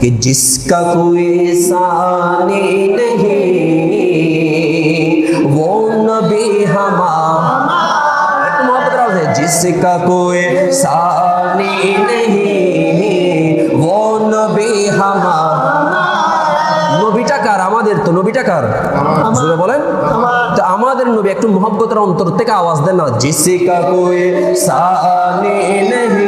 कि जिसका कोई सानी नहीं वो नबी हमारा है जिसका कोई सानी नहीं वो नबी हमारा নবীটা কার আমাদের তো নবীটা কার জোরে বলেন তো আমাদের নবী একটু মহব্বতের অন্তর থেকে আওয়াজ দেন না জিসিকা কোয়ে সানি নেহি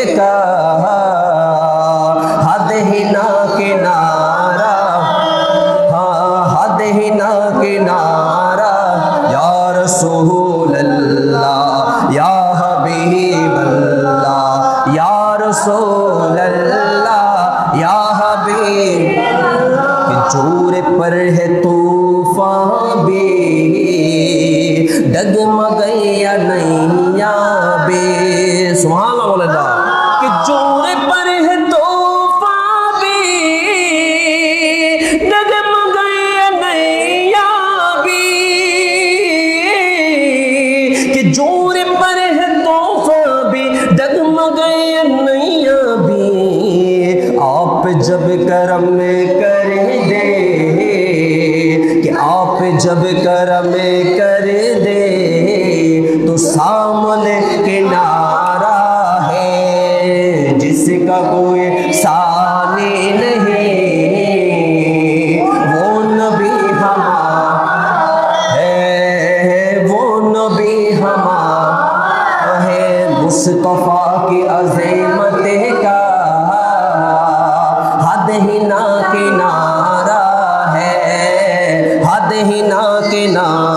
দেহনা কিনারা ইয়া রাসূলুল্লাহ ইয়া হাবিবাল্লাহ ইয়া রাসূলুল্লাহ ইয়া হাবিব कि जोर पर है तूफान भी डगमगैया नहीं پر ہے توفہ توف دگم گئے آپ جب کرم کر دے کہ آپ جب کرم کر دے تو سامنے کنارہ ہے جس کا کوئی سا مصطفیٰ کی عظمت کا حد ہی نہ کنارہ ہے حد ہی نہ کنارہ